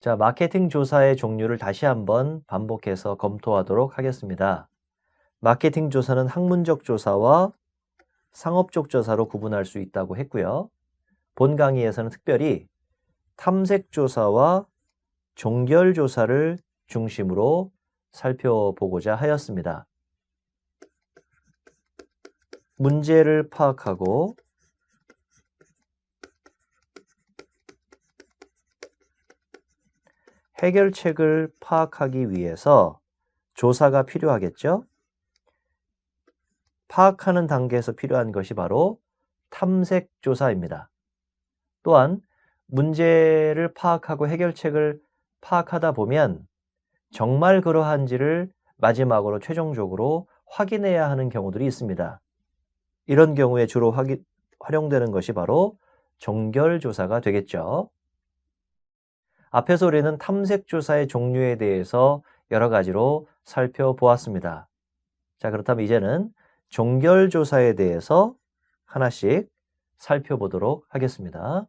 자, 마케팅 조사의 종류를 다시 한번 반복해서 검토하도록 하겠습니다. 마케팅 조사는 학문적 조사와 상업적 조사로 구분할 수 있다고 했고요. 본 강의에서는 특별히 탐색 조사와 종결 조사를 중심으로 살펴보고자 하였습니다. 문제를 파악하고 해결책을 파악하기 위해서 조사가 필요하겠죠? 파악하는 단계에서 필요한 것이 바로 탐색 조사입니다. 또한 문제를 파악하고 해결책을 파악하다 보면 정말 그러한지를 마지막으로 최종적으로 확인해야 하는 경우들이 있습니다. 이런 경우에 주로 활용되는 것이 바로 종결조사가 되겠죠. 앞에서 우리는 탐색조사의 종류에 대해서 여러 가지로 살펴보았습니다. 자, 그렇다면 이제는 종결조사에 대해서 하나씩 살펴보도록 하겠습니다.